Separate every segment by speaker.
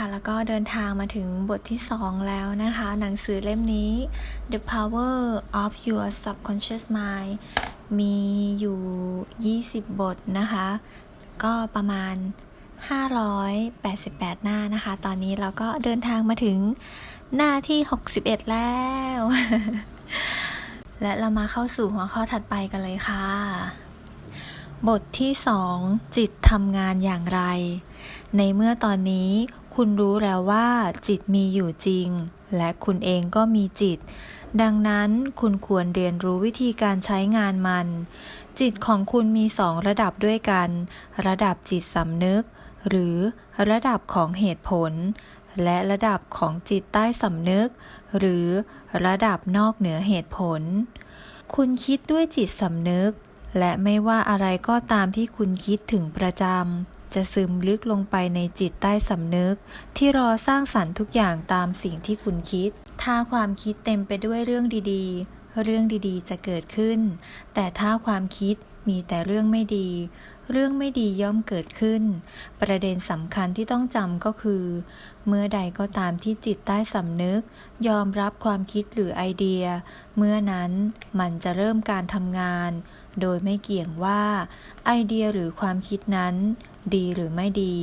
Speaker 1: ค่ะ แล้วก็เดินทางมาถึงบทที่ 2 แล้วนะคะ หนังสือเล่มนี้ The Power of Your Subconscious Mind มีอยู่ 20 บทนะคะ ก็ประมาณ 588 หน้านะคะ ตอนนี้เราก็เดินทางมาถึงหน้าที่ 61 แล้ว และเรามาเข้าสู่หัวข้อถัดไปกันเลยค่ะ บทที่2จิตทำงานอย่างไร ในเมื่อตอนนี้คุณรู้แล้วว่าจิตมีอยู่จริง และคุณเองก็มีจิต ดังนั้นคุณควรเรียนรู้วิธีการใช้งานมัน จิตของคุณมีสองระดับด้วยกัน ระดับจิตสำนึก หรือระดับของเหตุผล และระดับของจิตใต้สำนึก หรือระดับนอกเหนือเหตุผล คุณคิดด้วยจิตสำนึก และไม่ว่าอะไรก็ตามที่คุณคิดถึงประจำ จะซึมลึกลงไปในจิตใต้สำนึก ที่รอสร้างสรรค์ทุกอย่างตามสิ่งที่คุณคิด ถ้าความคิดเต็มไปด้วยเรื่องดีๆ เรื่องดีๆ จะเกิดขึ้น แต่ถ้าความคิดมีแต่เรื่องไม่ดี เรื่องไม่ดีย่อมเกิดขึ้น ประเด็นสำคัญที่ต้องจำก็คือ เมื่อใดก็ตามที่จิตใต้สำนึก ยอมรับความคิดหรือไอเดีย เมื่อนั้นมันจะเริ่มการทำงาน โดยไม่เกี่ยงว่า ไอเดียหรือความคิดนั้น ดีหรือไม่ดี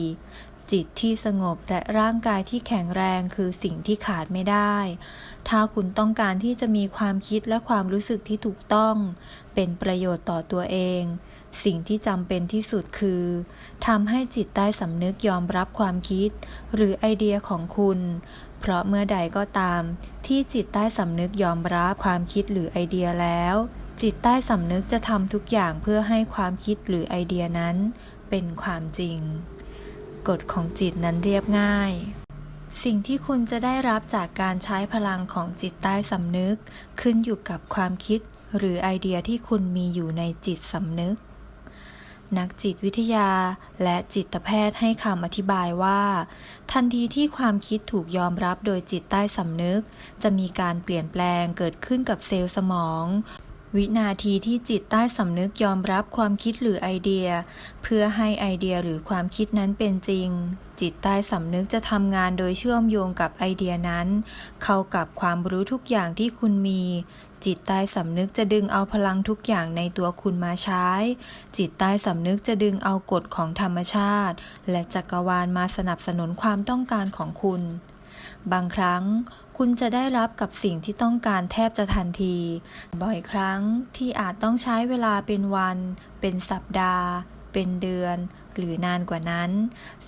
Speaker 1: จิตที่สงบและร่างกายที่แข็งแรงคือสิ่งที่ขาดไม่ได้ ถ้าคุณต้องการที่จะมีความคิดและความรู้สึกที่ถูกต้อง เป็นประโยชน์ต่อตัวเอง สิ่งที่จำเป็นที่สุดคือทำให้จิตใต้สำนึกยอมรับความคิด หรือไอเดียของคุณ เพราะเมื่อใดก็ตาม ที่จิตใต้สำนึกยอมรับความคิดหรือไอเดียแล้ว จิตใต้สำนึกจะทำทุกอย่างเพื่อให้ความคิดหรือไอเดียนั้น เป็นความจริง กฎของจิตนั้นเรียบง่าย สิ่งที่คุณจะได้รับจากการใช้พลังของจิตใต้สำนึก ขึ้นอยู่กับความคิดหรือไอเดียที่คุณมีอยู่ในจิตสำนึก นักจิตวิทยาและจิตแพทย์ให้คำอธิบายว่า ทันทีที่ความคิดถูกยอมรับโดยจิตใต้สำนึก จะมีการเปลี่ยนแปลงเกิดขึ้นกับเซลล์สมอง วินาทีที่จิตใต้สำนึกยอมรับความคิดหรือไอเดีย เพื่อให้ไอเดียหรือความคิดนั้นเป็นจริง จิตใต้สำนึกจะทำงานโดยเชื่อมโยงกับไอเดียนั้น เข้ากับความรู้ทุกอย่างที่คุณมี จิตใต้สำนึกจะดึงเอาพลังทุกอย่างในตัวคุณมาใช้ จิตใต้สำนึกจะดึงเอากฎของธรรมชาติ และจักรวาลมาสนับสนุนความต้องการของคุณ บางครั้งคุณจะได้รับกับสิ่งที่ต้องการแทบจะทันที บ่อยครั้งที่อาจต้องใช้เวลาเป็นวัน เป็นสัปดาห์ เป็นเดือน หรือนานกว่านั้น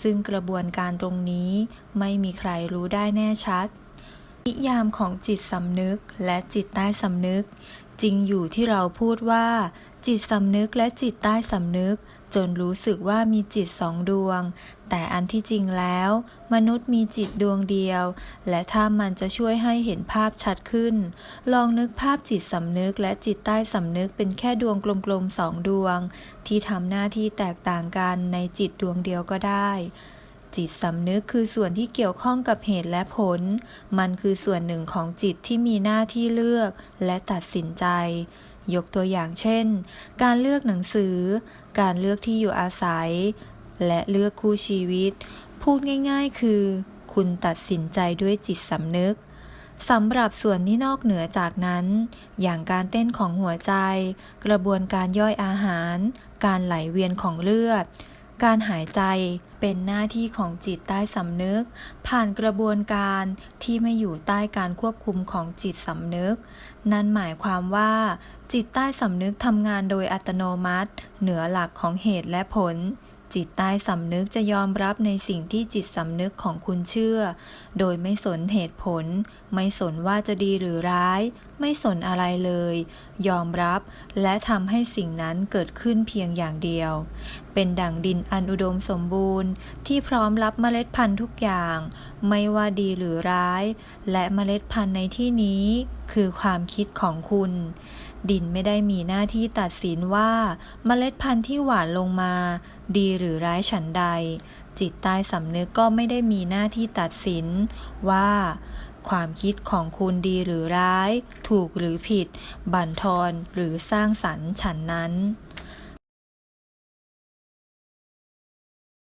Speaker 1: ซึ่งกระบวนการตรงนี้ไม่มีใครรู้ได้แน่ชัด นิยามของจิตสำนึกและจิตใต้สำนึก จริงอยู่ที่เราพูดว่า จิตสำนึกและจิตใต้สำนึก จนรู้สึกว่ามีจิตสองดวง แต่อันที่จริงแล้ว มนุษย์มีจิตดวงเดียว และถ้ามันจะช่วยให้เห็นภาพชัดขึ้น ลองนึกภาพจิตสำนึกและจิตใต้สำนึกเป็นแค่ดวงกลมๆสองดวง ที่ทำหน้าที่แตกต่างกันในจิตดวงเดียวก็ได้ จิตสำนึกคือส่วนที่เกี่ยวข้องกับเหตุและผล มันคือส่วนหนึ่งของจิตที่มีหน้าที่เลือกและตัดสินใจ ยกตัวอย่างเช่น การเลือกหนังสือ การเลือกที่อยู่อาศัย และเลือกคู่ชีวิต พูดง่ายๆ คือ คุณตัดสินใจด้วยจิตสำนึกสำหรับส่วนที่นอกเหนือจากนั้น อย่างการเต้นของหัวใจ กระบวนการย่อยอาหาร การไหลเวียนของเลือด การหายใจเป็นหน้าที่ของจิตใต้สำนึก ผ่านกระบวนการที่ไม่อยู่ใต้การควบคุมของจิตสำนึก นั่นหมายความว่า จิตใต้สำนึกทำงานโดยอัตโนมัติ เหนือหลักของเหตุและผล จิตใต้สำนึกจะยอมรับในสิ่งที่จิตสำนึกของคุณเชื่อ โดยไม่สนเหตุผล ไม่สนว่าจะดีหรือร้าย ไม่สนอะไรเลย ยอมรับและทำให้สิ่งนั้นเกิดขึ้นเพียงอย่างเดียว เป็นดั่งดินอันอุดมสมบูรณ์ ที่พร้อมรับเมล็ดพันธุ์ทุกอย่าง ไม่ว่าดีหรือร้าย และเมล็ดพันธุ์ในที่นี้ คือความคิดของคุณ ดินไม่ได้มีหน้าที่ตัดสินว่าเมล็ดพันธุ์ที่หวานลงมา ดีหรือร้ายฉันใด จิตใต้สำนึกก็ไม่ได้มีหน้าที่ตัดสินว่า ความคิดของคุณดีหรือร้าย ถูกหรือผิด บั่นทอนหรือสร้างสรรค์ฉันนั้น